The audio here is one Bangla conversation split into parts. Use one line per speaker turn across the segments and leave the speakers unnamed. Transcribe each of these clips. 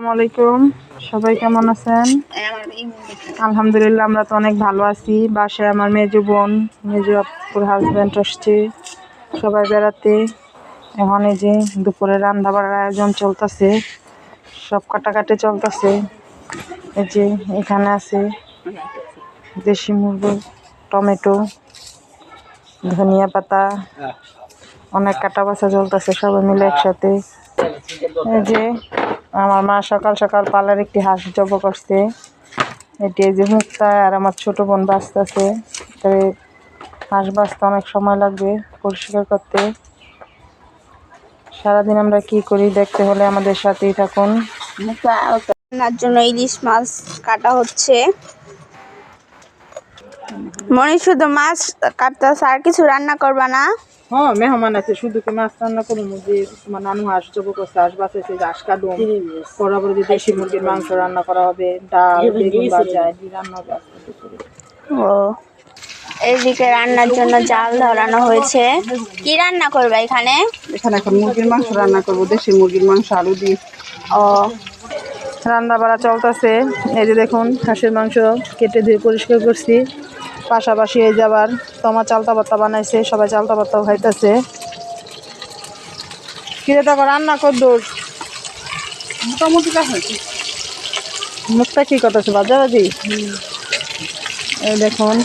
আসসালামু আলাইকুম সবাই কেমন আছেন? আলহামদুলিল্লাহ, আমরা তো অনেক ভালো আছি। বাসায় আমার মেজো বোন, মেজো আপুর হাজব্যান্ড আসছে। সবাই বেড়াতে। এখন এই যে দুপুরে রান্না বাড়ার আয়োজন চলতেছে। সব কাটাকাটি চলতেছে। এই যে এখানে আছে দেশি মুরগি টমেটো, ধনিয়া পাতা, অনেক কাটা বাছা চলতেছে সবাই মিলে একসাথে। এই যে আমার মা সকাল সকাল পার্লার একটি হাঁস জব করছে। এটি যে মুক্তা আর আমার ছোট বোন বাঁচতেছে। তবে হাঁস বাঁচতে অনেক সময় লাগবে পরিষ্কার করতে। সারাদিন আমরা কি করি দেখতে হলে আমাদের সাথেই থাকুন।
জন্য ইলিশ মাছ কাটা হচ্ছে। মনে শুধু মাছ কাটতেছে আর কিছু রান্না করবা না?
হ্যাঁ মেহমান আছে শুধু কি মাছ রান্না করব? যে তোমার নানু হাঁস জব করছে হাঁস বাঁচাইছে যে হাঁস যে দেশি মুরগির মাংস রান্না করা হবে ডাল বেগুন ভাজা রান্না হবে।
ও এইদিকে রান্নার জন্য জাল ধরানো হয়েছে। কি রান্না করবে এখানে?
এখানে এখন মুরগির মাংস রান্না করব দেশি মুরগির মাংস আলু দিয়ে।
ও
রান্না বাড়া চলতেছে। এই যে দেখুন হাঁসের মাংস কেটে ধুয়ে পরিষ্কার করছি। পাশাপাশি এই যে আবার তোমার চালতা পাত্তা বানাইছে সবাই চালতা পাত্তাও খাইতেছে। কিরে দেখো রান্না কর দূর
মোটামুটি কাছে
মুখটা কি করতেছে বাজাবাজি? এই দেখুন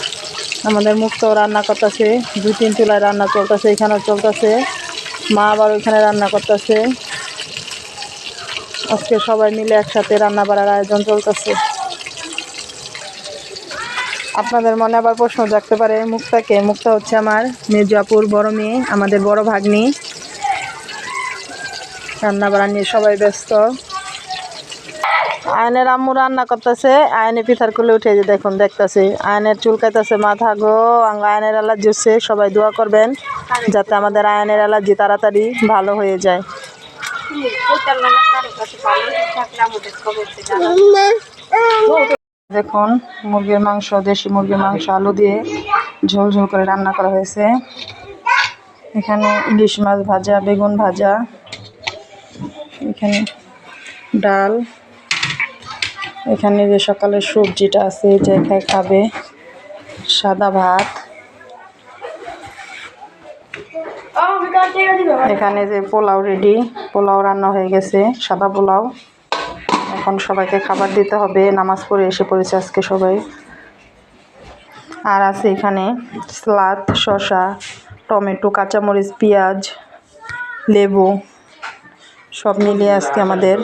আমাদের মুক্ত রান্না করতেছে দুই তিন চুলায় রান্না চলতেছে এখানেও চলতেছে। মা আবার ওইখানে রান্না করতেছে। আজকে সবাই মিলে একসাথে রান্না বাড়ার আয়োজন চলতেছে। আপনাদের মনে আবার প্রশ্ন জাগতে পারে মুক্তাকে মুক্তা হচ্ছে আমার মির্জাপুর বড় মেয়ে, আমাদের বড় ভাগ্নি। রান্না বাড়া নিয়ে সবাই ব্যস্ত। আয়নের আম্মু রান্না করতেছে, আয়নে পিঠার করলে উঠে যে দেখুন, দেখতেছে। আয়নের চুলকাইতেছে মাথা গো আয়নের অ্যালার্জি হচ্ছে, সবাই দোয়া করবেন, যাতে আমাদের আয়নের অ্যালার্জি তাড়াতাড়ি ভালো হয়ে যায়। দেখুন, মুরগির মাংস, দেশি মুরগির মাংস, আলু দিয়ে ঝোল ঝোল করে রান্না করা হয়েছে। এখানে ইলিশ মাছ ভাজা, বেগুন ভাজা, এখানে ডাল, এখানে যে সকালের সবজিটা আছে, যে খায় খাবে, সাদা ভাত। এখানে যে পোলাও রেডি। পোলাও রান্না হয়ে গেছে, সাদা পোলাও। এখন সবাইকে খাবার দিতে হবে, নামাজ পড়ে এসে পড়েছে আজকে সবাই। আর আছে এখানে স্লাদ, শসা, টমেটো, কাঁচামরিচ, পেঁয়াজ, লেবু, সব মিলিয়ে আজকে আমাদের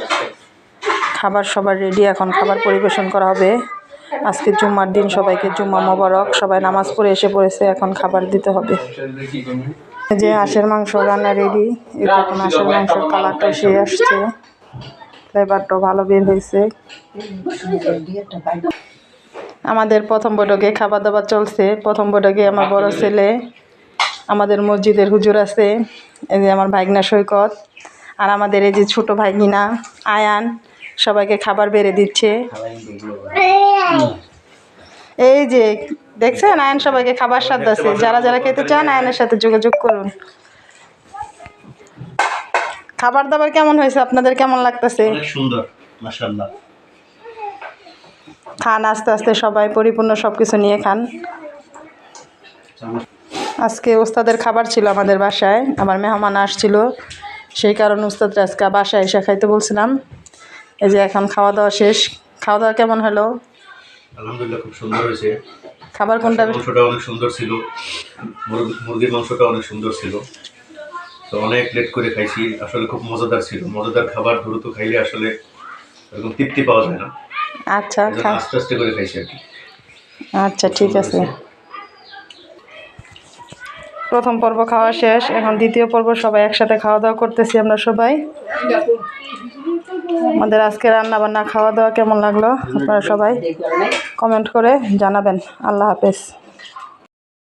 খাবার সবার রেডি এখন খাবার পরিবেশন করা হবে। আজকে জুম্মার দিন সবাইকে জুম্মা মোবারক। সবাই নামাজ পড়ে এসে পড়েছে, এখন খাবার দিতে হবে। যে হাঁসের মাংস রান্না রেডি এখন হাঁসের মাংসের কালারটা এসে আসছে। ফ্লেভারটাও ভালো বের হয়েছে। আমাদের প্রথম বৈঠকে খাবার দাবার চলছে। প্রথম বৈঠকে আমার বড় ছেলে, আমাদের মসজিদের হুজুর আছে, এই যে আমার ভাগনা সৈকত, আর আমাদের এই যে ছোট ভাগিনা আয়ান, সবাইকে খাবার বেড়ে দিচ্ছে। এই যে দেখছেন? আয়ন সবাইকে খাবার স্বাদ আছে। যারা যারা খেতে চান আয়নের সাথে যোগাযোগ করুন। খাবার দাবার কেমন হয়েছে? আপনাদের কেমন লাগতেছে?
সুন্দর মাশাআল্লাহ।
খান আস্তে আস্তে সবাই পরিপূর্ণ সব কিছু নিয়ে খান। আজকে ওস্তাদের খাবার ছিল আমাদের বাসায়। আমার মেহমান আসছিল। সেই কারণে ওস্তাদরা আজকে বাসায় এসে খাইতে বলছিলাম। এই যে এখন খাওয়া দাওয়া শেষ। খাওয়া দাওয়া কেমন হলো?
আলহামদুলিল্লাহ খুব সুন্দর হয়েছে।
খাবার কোনটা
মাংসটা অনেক সুন্দর ছিল। মুরগ- মুরগির মাংসটা অনেক সুন্দর ছিল। তো অনেক লেট করে খাইছি আসলে খুব মজাদার ছিল। মজাদার খাবার দ্রুত খাইলে আসলে এরকম তৃপ্তি পাওয়া যায় না।
আচ্ছা
এই আস্তে আস্তে করে খাইছি আর কি।
আচ্ছা ঠিক আছে। প্রথম পর্ব খাওয়া শেষ। এখন দ্বিতীয় পর্ব সবাই একসাথে খাওয়া দাওয়া করতেছি আমরা সবাই। আমাদের আজকে রান্না বান্না খাওয়া দাওয়া কেমন লাগল আপনারা সবাই? কমেন্ট করে জানাবেন। আল্লাহ হাফেজ।